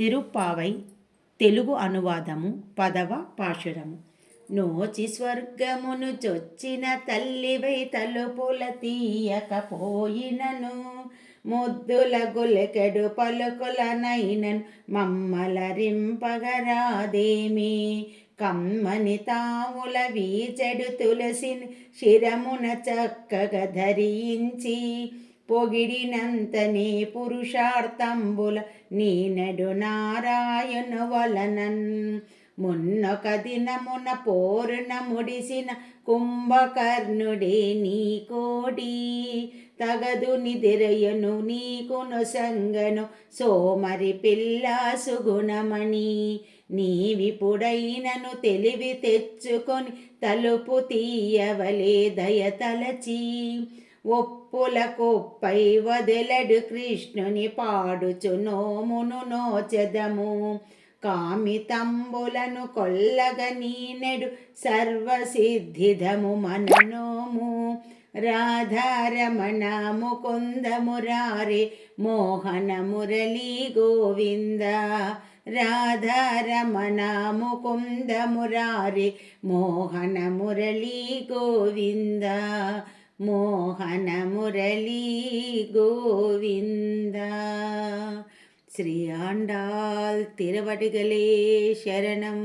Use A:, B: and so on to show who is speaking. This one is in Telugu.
A: తిరుప్పావై తెలుగు అనువాదము పదవ పాశురము. నోచి స్వర్గమును చొచ్చిన తల్లివై తలుపుల తీయకపోయినను. ముద్దుల గులకెడు పలుకులనైనను నైనన్ మమ్మలరింపగరాదేమి కమ్మని తాముల వీచెడు తులసిని శిరమున చక్కగా ధరించి పొగిడినంతనే పురుషార్థంబుల నీనడు నారాయణ వలనన్. మున్నొక దినమున పోరున ముడిసిన కుంభకర్ణుడే నీ కోడి. తగదు నిదిరయను నీకును సంగను సోమరి పిల్ల సుగుణమణి. నీవిపుడైనను తెలివి తెచ్చుకొని తలుపు తీయవలే దయ తలచి. ఒప్పులకొప్పై వదలడు కృష్ణుని పాడుచు నోమును నోచెదము. కామితంబులను కొల్లగ నీనెడు సర్వసిద్ధిధము మననోము. రాధారమణ ముకుంద మురారే మోహన మురళీ గోవింద. రాధారమణ ముకుంద మురారే మోహన మురళీ గోవింద. మోహన మురళీ గోవింద. శ్రీ ఆండాల్ తిరువడిగలే శరణం.